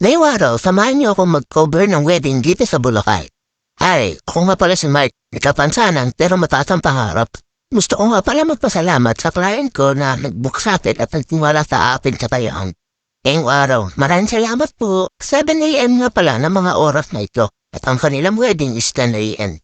Ngayong araw, samahan niyo akong mag-cover ng wedding dito sa Bulacan. Ay, ako nga pala si Mark, nakapansanan pero mataas ang pangarap. Gusto ko nga pala magpasalamat sa client ko na nag-book sa atin at nagtiwala sa atin sa tayan. Ngayong araw, maraming salamat po. 7am nga pala ng mga oras na ito at ang kanilang wedding is 10am.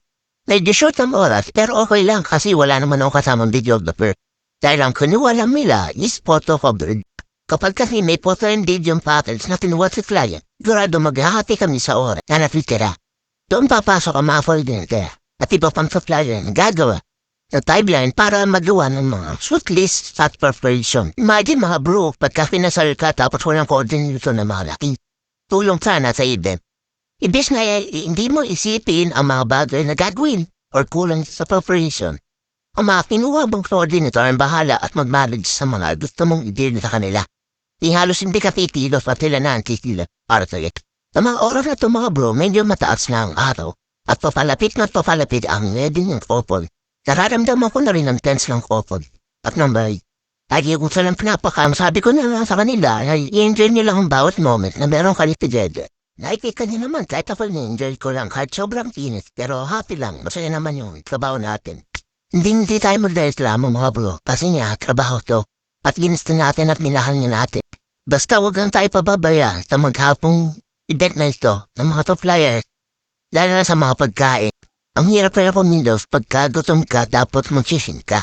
Medyo short ang oras pero okay lang kasi wala naman ako kasamang videographer. Dahil ang kiniwala nila is photo covered. Kapag kasi may photo and video package na kinuha si client, sigurado maghahati kami sa oras na natitira. Doon papasok ang mga kaya at iba pang supplier na gagawa ng timeline para magawa ng mga shoot list at preparation. Imagine mga bro, pagka pinasal ka tapos walang coordinator na malaki. Tulong sana sa event. Ibis na eh, hindi mo isipin ang mga bagay na gagawin or kulang sa preparation. Ang mga kinuha mong coordinator ang bahala at mag-manage sa mga gusto mong i sa kanila. Di halos hindi ka titilos at sila na ang titila para sa Sa mga oras na ito medyo mataas na ang araw at papalapit na papalapit ang wedding ng couple. Nararamdaman ko na rin ang tense ng couple. At nambay, lagi ko silang pinapakam. Sabi ko na lang sa kanila ay i-enjoy nila ang bawat moment na meron kayo together. Nakikita niyo naman kahit ako na-enjoy ko lang kahit sobrang init pero happy lang. Masaya naman yung trabaho natin. Hindi hindi tayo magreklamo mga bro kasi nga trabaho to at ginusto natin at minahal niya natin. Basta huwag lang tayo pababaya sa maghapong event na ito ng mga top. Lalo na sa mga pagkain. Ang hirap kaya kumindos pagka gutom ka dapat magsisin ka.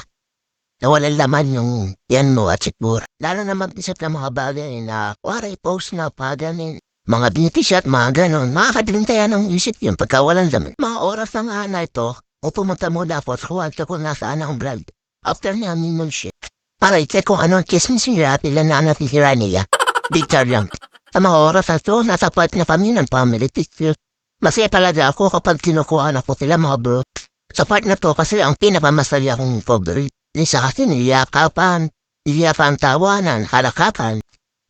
Nawalan laman yung yan mo at sigura. Lalo na mag-isip ng mga bagay na kuwari post na pa ganin. Mga beauty shot, mga ganon. Makakadilintaya ng isip yun pagka walang laman. Mga oras na nga na ito, o pumunta mo dapat kung kung nasaan ang brand. After niya, minun shit. Para i-check kung anong chismis nila at ilan na natitira niya. Victor lang. Sa mga oras na ito, nasa part na kami ng family picture. Masaya talaga ako kapag kinukuha na ko sila mga bro. Sa part na to kasi ang pinakamasaya kong favorite. Isa kasi niyakapan, niyakan tawanan, halakapan.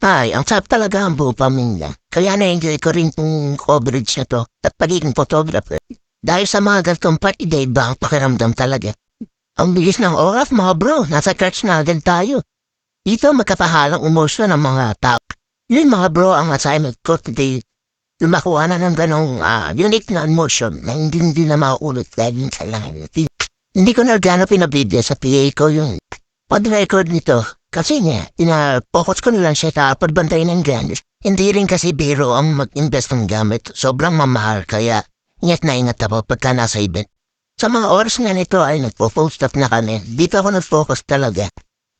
Ay, ang sarap talaga ang buong pamilya. Kaya na-enjoy ko rin yung coverage na to at pagiging photographer. Dahil sa mga ganitong party day ba ang pakiramdam talaga. Ang bilis ng oras mga bro, nasa church na agad tayo. Dito magkapahalang umosyo ng mga tao. Yun mga bro ang assignment ko today. Lumakuha na ng ganong ah, unique na emotion na hindi hindi na mauulit dahil sa langit. Hindi ko na gano'n pinabidya sa PA ko yung pag-record nito. Kasi nga, ina-focus ko na lang siya sa pagbantay ng gamit. Hindi rin kasi biro ang mag-invest ng gamit. Sobrang mamahal kaya ingat na ingat ako pagka nasa event. Sa mga oras nga nito ay nagpo-post up na kami. Dito ako nag-focus talaga.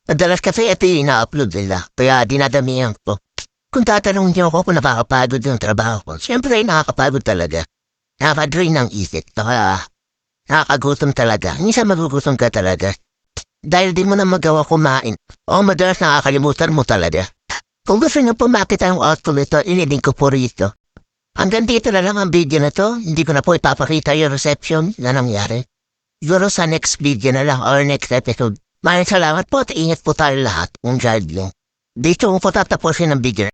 Madalas kasi ito yung ina-upload nila, kaya dinadamihan ko. Kung tatanong niyo ako kung nakakapagod yung trabaho ko, siyempre nakakapagod talaga. Nakakadrain ng isip, kaya nakakagutom talaga. Minsan magugutom ka talaga. Dahil di mo na magawa kumain, o madalas nakakalimutan mo talaga. Kung gusto niyo po makita yung outfit ito, iniling ko po rito. Hanggang dito na lang ang video na to. Hindi ko na po ipapakita yung reception na nangyari. Siguro sa next video na lang or next episode. Maraming salamat po at ingat po tayo lahat. Kung drive lang. Dito ko po tatapusin ang video.